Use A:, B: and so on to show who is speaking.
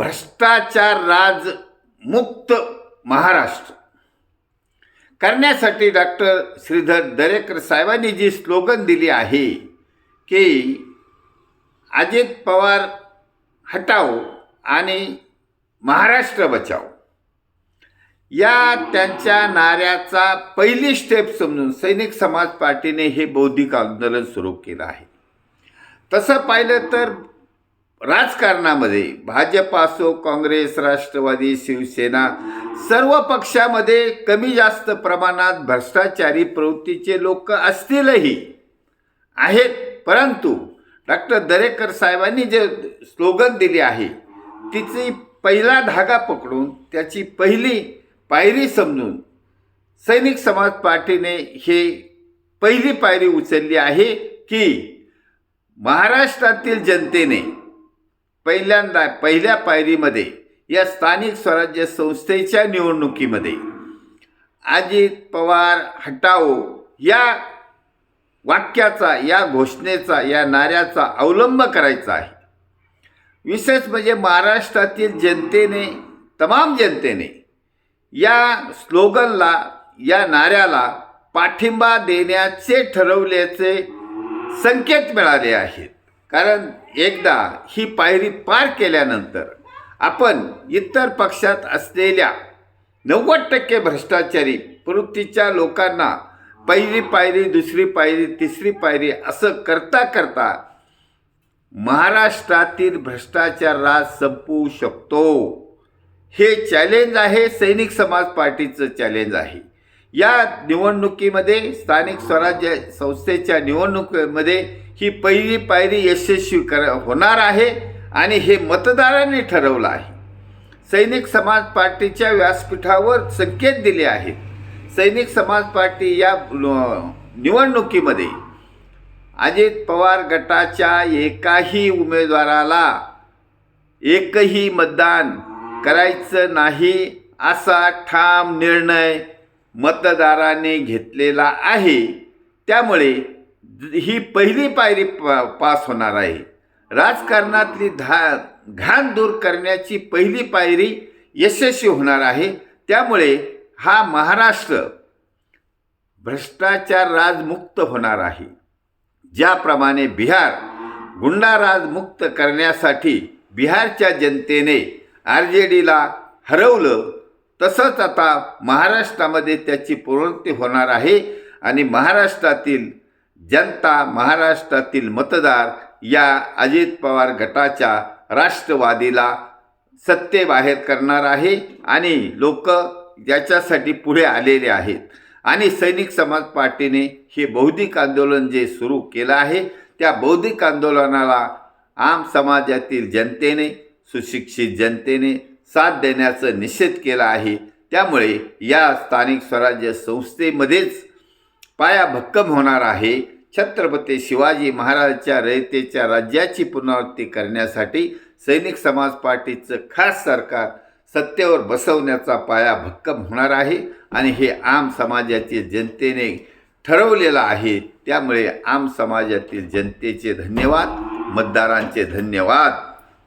A: भ्रष्टाचार राज मुक्त महाराष्ट्र. करण्यासाठी डॉक्टर श्रीधर दरेकर साहेबांनी जी स्लोगन दिली आहे की अजित पवार हटाओ आणि महाराष्ट्र बचाओ. या त्यांच्या नाऱ्याचा पहिली स्टेप समजून सैनिक समाज पार्टीने हे बौद्धिक आंदोलन सुरू केलं आहे. तसं पाहिलं तर राजकारणामध्ये भाजप असो काँग्रेस राष्ट्रवादी शिवसेना सर्व पक्षामध्ये कमी जास्त प्रमाणात भ्रष्टाचारी प्रवृत्तीचे लोक असतीलही आहेत. परंतु डॉक्टर दरेकर साहेबांनी जे स्लोगन दिली आहे तिची पहिला धागा पकडून त्याची पहिली पायरी समजून सैनिक समाज पार्टीने हे पहिली पायरी उचलली आहे की महाराष्ट्रातील जनतेने पहिल्यांदा पहिल्या पायरीमध्ये या स्थानिक स्वराज्य संस्थेच्या निवडणुकीमध्ये अजित पवार हटाओ या वाक्याचा या घोषणेचा या नाऱ्याचा अवलंब करायचा आहे. विशेष म्हणजे महाराष्ट्रातील जनतेने तमाम जनतेने या स्लोगनला या नाऱ्याला पाठिंबा देण्याचे ठरवल्याचे संकेत मिळाले आहेत. कारण एकदा ही पायरी पार केल्यानंतर आपण इतर पक्षात असलेल्या नव्वद टक्के भ्रष्टाचारी प्रवृत्तीच्या लोकांना पहिली पायरी दुसरी पायरी तिसरी पायरी असं करता करता महाराष्ट्रातील भ्रष्टाचार राज संपवू शकतो. हे चॅलेंज आहे सैनिक समाज पार्टीचं चॅलेंज आहे. या निवडणुकीमध्ये स्थानिक स्वराज्य संस्थेच्या निवडणुकीमध्ये ही पहिली पायरी यशस्वी कर होणार आहे आणि हे मतदारांनी ठरवलं आहे. सैनिक समाज पार्टीच्या व्यासपीठावर संकेत दिले आहेत. सैनिक समाज पार्टी या निवडणुकीमध्ये अजित पवार गटाच्या एकाही उमेदवाराला एकही मतदान करायचं नाही असा ठाम निर्णय मतदाराने घेतलेला आहे. त्यामुळे ही पहिली पायरी पा पास होणार आहे. राजकारणातली धा घाण दूर करण्याची पहिली पायरी यशस्वी होणार आहे. त्यामुळे हा महाराष्ट्र भ्रष्टाचार राजमुक्त होणार आहे. ज्याप्रमाणे बिहार गुंडा राजमुक्त करण्यासाठी बिहारच्या जनतेने आर जे डीला हरवलं तसंच आता महाराष्ट्रामध्ये त्याची प्रवृत्ती होणार आहे आणि महाराष्ट्रातील जनता महाराष्ट्रातील मतदार या अजित पवार गटाच्या राष्ट्रवादीला सत्तेबाहेर करणार आहे आणि लोक याच्यासाठी पुढे आलेले आहेत. आणि सैनिक समाज पार्टीने हे बौद्धिक आंदोलन जे सुरू केलं आहे त्या बौद्धिक आंदोलनाला आम समाजातील जनतेने सुशिक्षित जनतेने साथ देण्याचं निषेध केला आहे. त्यामुळे या स्थानिक स्वराज्य संस्थेमध्येच पाया भक्कम होणार आहे. छत्रपती शिवाजी महाराजांच्या रयतेच्या राज्याची पुनरावृत्ती करण्यासाठी सैनिक समाज पार्टीचं खास सरकार सत्तेवर बसवण्याचा पाया भक्कम होणार आहे आणि हे आम समाजातील जनतेने ठरवलेलं आहे. त्यामुळे आम समाजातील जनतेचे धन्यवाद मतदारांचे धन्यवाद.